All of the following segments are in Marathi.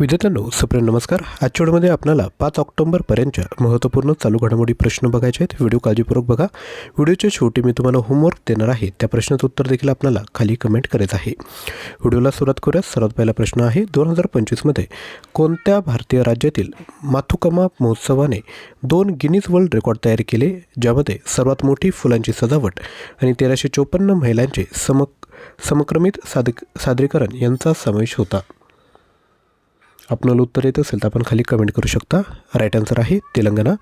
विद्यार्थ्यांनो सुप्रिय नमस्कार. आजच्या आपल्याला पाच ऑक्टोबरपर्यंतच्या महत्त्वपूर्ण चालू घडामोडी प्रश्न बघायचे आहेत. व्हिडिओ काळजीपूर्वक बघा. व्हिडिओच्या शेवटी मी तुम्हाला होमवर्क देणार आहे. त्या प्रश्नाचं उत्तर देखील आपल्याला खाली कमेंट करायचं आहे. व्हिडिओला सुरुवात करूया सर्वात पहिला प्रश्न आहे दोन हजार पंचवीसमध्ये कोणत्या भारतीय राज्यातील माथुकमा महोत्सवाने दोन गिनीज वर्ल्ड रेकॉर्ड तयार केले ज्यामध्ये सर्वात मोठी फुलांची सजावट आणि तेराशे चोपन्न महिलांचे समक समक्रमित सादक सादरीकरण यांचा समावेश होता? आपणाला उत्तर येत असेल तर आपण खाली कमेंट करू शकता. राईट आन्सर आहे तेलंगणा.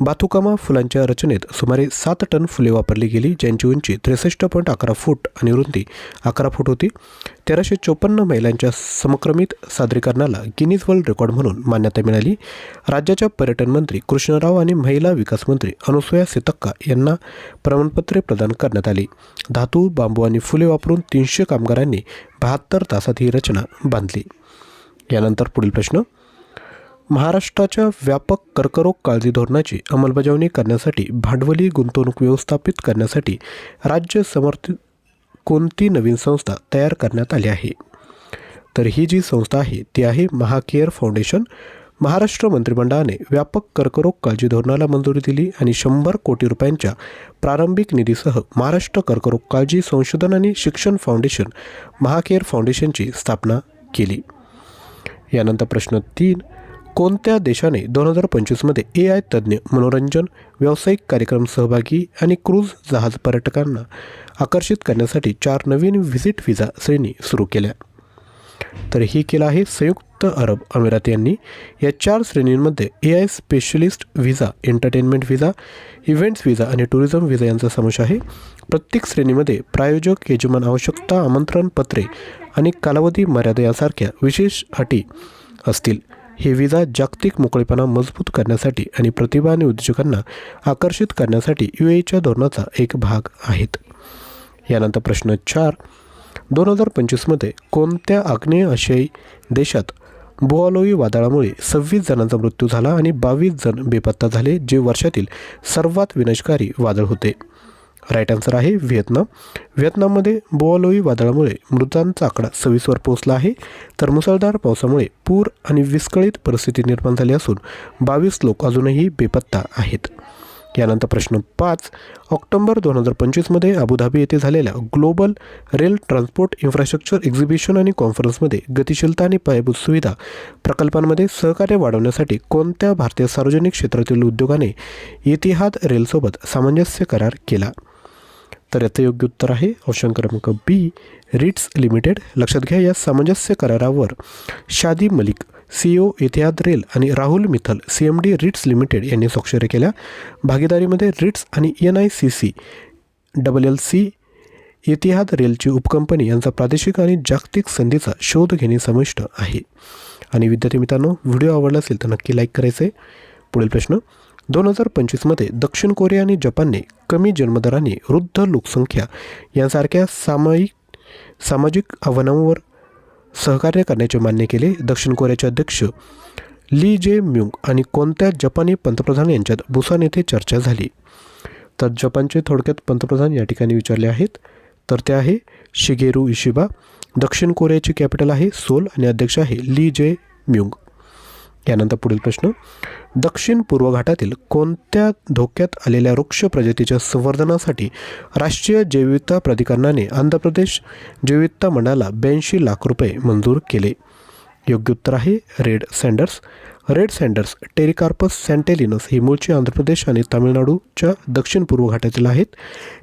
बाथुकामा फुलांच्या रचनेत सुमारे सात टन फुले वापरली गेली ज्यांची उंची त्रेसष्ट पॉईंट अकरा फूट आणि रुंदी अकरा फूट होती. तेराशे चोपन्न महिलांच्या समक्रमित सादरीकरणाला गिनीज वर्ल्ड रेकॉर्ड म्हणून मान्यता मिळाली. राज्याच्या पर्यटन मंत्री कृष्णराव आणि महिला विकास मंत्री अनुसुया सितक्का यांना प्रमाणपत्रे प्रदान करण्यात आली. धातू बांबू आणि फुले वापरून तीनशे कामगारांनी बहात्तर तासात ही रचना बांधली. यानंतर पुढील प्रश्न. महाराष्ट्राच्या व्यापक कर्करोग काळजी धोरणाची अंमलबजावणी करण्यासाठी भांडवली गुंतवणूक व्यवस्थापित करण्यासाठी राज्य समर्थित कोणती नवीन संस्था तयार करण्यात आली आहे? तर ही जी संस्था आहे ती आहे महाकेअर फाउंडेशन. महाराष्ट्र मंत्रिमंडळाने व्यापक कर्करोग काळजी धोरणाला मंजुरी दिली आणि शंभर कोटी रुपयांच्या प्रारंभिक निधीसह महाराष्ट्र कर्करोग काळजी संशोधन आणि शिक्षण फाउंडेशन महाकेअर फाउंडेशनची स्थापना केली. यानंतर प्रश्न तीन कोणत्या देशाने दोन हजार पंचवीसमध्ये ए आय तज्ज्ञ मनोरंजन व्यावसायिक कार्यक्रम सहभागी आणि क्रूज जहाज पर्यटकांना आकर्षित करण्यासाठी चार नवीन व्हिजिट व्हिजा श्रेणी सुरू केल्या? तर ही केलं आहे संयुक्त अरब अमिरात यांनी. या चार श्रेणींमध्ये A I specialist visa entertainment visa events visa आणि टुरिझम व्हिसा यांचा समावेश आहे. प्रत्येक श्रेणीमध्ये प्रायोजक यजमान आवश्यकता आमंत्रण पत्रे आणि कालावधी मर्यादा यासारख्या विशेष अटी असतील. हे विजा जागतिक मोकळेपणा मजबूत करण्यासाठी आणि प्रतिभा आणि उद्योजकांना आकर्षित करण्यासाठी यू एच्या धोरणाचा एक भाग आहेत. यानंतर प्रश्न चार. दोन हजार पंचवीसमध्ये कोणत्या आग्नेय आशियाई देशात बोआलोई वादळामुळे सव्वीस जणांचा मृत्यू झाला आणि बावीस जण बेपत्ता झाले जे वर्षातील सर्वात विनाशकारी वादळ होते? राईट आन्सर आहे व्हिएतनाम. व्हिएतनाममध्ये बोआलोई वादळामुळे मृतांचा आकडा सव्वीसवर पोहोचला आहे. तर मुसळधार पावसामुळे पूर आणि विस्कळीत परिस्थिती निर्माण झाली असून बावीस लोक अजूनही बेपत्ता आहेत. यानंतर प्रश्न पाच. ऑक्टोबर दोन हजार पंचवीसमध्ये अबुधाबी येथे झालेल्या global rail transport infrastructure exhibition आणि कॉन्फरन्समध्ये गतिशीलता आणि पायाभूत सुविधा प्रकल्पांमध्ये सहकार्य वाढवण्यासाठी कोणत्या भारतीय सार्वजनिक क्षेत्रातील उद्योगाने इतिहाद रेलसोबत सामंजस्य करार केला? तर याचं योग्य उत्तर आहे ऑप्शन क्रमांक बी. Ritz limited. लक्षात घ्या या सामंजस्य करारावर Shadi Malik C O Etihad rail आणि Rahul Mittal C M D RITES limited यांनी स्वाक्षरी केल्या. भागीदारीमध्ये रिट्स आणि N I C C double L C Etihad रेलची उपकंपनी यांचा प्रादेशिक आणि जागतिक संधीचा शोध घेणे समाविष्ट आहे. आणि विद्यार्थी मित्रांनो व्हिडिओ आवडला असेल तर नक्की लाईक करायचे. पुढील प्रश्न दोन हजार पंचवीसमध्ये दक्षिण कोरिया आणि जपानने कमी जन्मदराने वृद्ध लोकसंख्या यांसारख्या सामायिक सामाजिक आव्हानांवर सहकार्य करण्याचे मान्य केले. दक्षिण कोरियाचे अध्यक्ष ली जे म्युंग आणि कोणत्या जपानी पंतप्रधान यांच्यात बुसान येथे चर्चा झाली. तर जपानचे थोडक्यात पंतप्रधान या ठिकाणी विचारले आहेत. तर ते आहे शिगेरू इशिबा. दक्षिण कोरियाची कॅपिटल आहे सोल आणि अध्यक्ष आहे ली जे म्युंग. यानंतर पुढील प्रश्न. दक्षिण पूर्व घाटातील कोणत्या धोक्यात आलेल्या वृक्ष प्रजातीच्या संवर्धनासाठी राष्ट्रीय जैविकता प्राधिकरणाने आंध्र प्रदेश जैविकता मंडळाला ब्याऐंशी लाख रुपये मंजूर केले? योग्य उत्तर आहे red sanders. Red sanders pterocarpus santalinus ही मूळची आंध्र प्रदेश आणि तामिळनाडूच्या दक्षिण पूर्व घाटातील आहेत.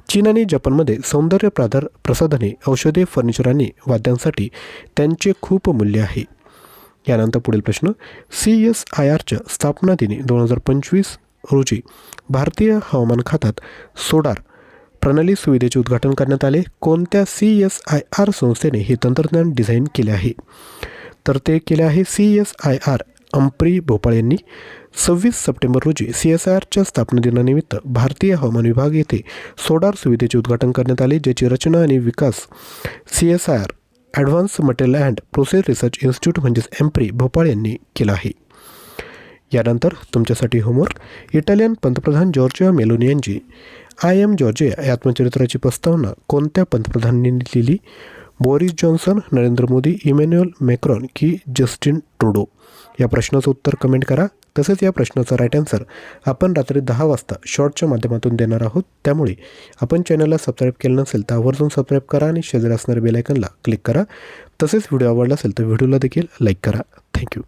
चीन आणि जपानमध्ये सौंदर्य प्राधार प्रसाधने औषधे फर्निचर आणि वाद्यांसाठी त्यांचे खूप मूल्य आहे. यानंतर पुढील प्रश्न. सी एस आय आरच्या स्थापना दिनी दोन हजार पंचवीस रोजी भारतीय हवामान खात्यात सोडार प्रणाली सुविधेचे उद्घाटन करण्यात आले. कोणत्या सी एस आय आर संस्थेने हे तंत्रज्ञान डिझाईन केले आहे? तर ते केले आहे C S I R. AMPRI Bhopal यांनी. सव्वीस सप्टेंबर रोजी सी एस आय आरच्या स्थापना दिनानिमित्त भारतीय हवामान विभाग येथे सोडार सुविधेचे उद्घाटन करण्यात आले ज्याची रचना आणि विकास C S I R advanced material and process research institute म्हणजेच एम्प्री भोपाळ यांनी केलं आहे. यानंतर तुमच्यासाठी होमवर्क इटालियन पंतप्रधान जॉर्जिया मेलोनी यांची आय एम जॉर्जिया या आत्मचरित्राची प्रस्तावना कोणत्या पंतप्रधानांनी लिहिली? Boris Johnson Narendra Modi Emmanuel Macron की जस्टिन ट्रुडो. या प्रश्नाचं उत्तर कमेंट करा. तसेच या प्रश्नाचा राईट आन्सर आपण रात्री दहा वाजता शॉर्टच्या माध्यमातून देणार आहोत. त्यामुळे आपण चॅनलला सबस्क्राईब केलं नसेल तर आवर्जून सबस्क्राईब करा आणि शेजारी असणाऱ्या बेलायकनला क्लिक करा. तसेच व्हिडिओ आवडला असेल तर व्हिडिओला देखील लाईक करा. थँक्यू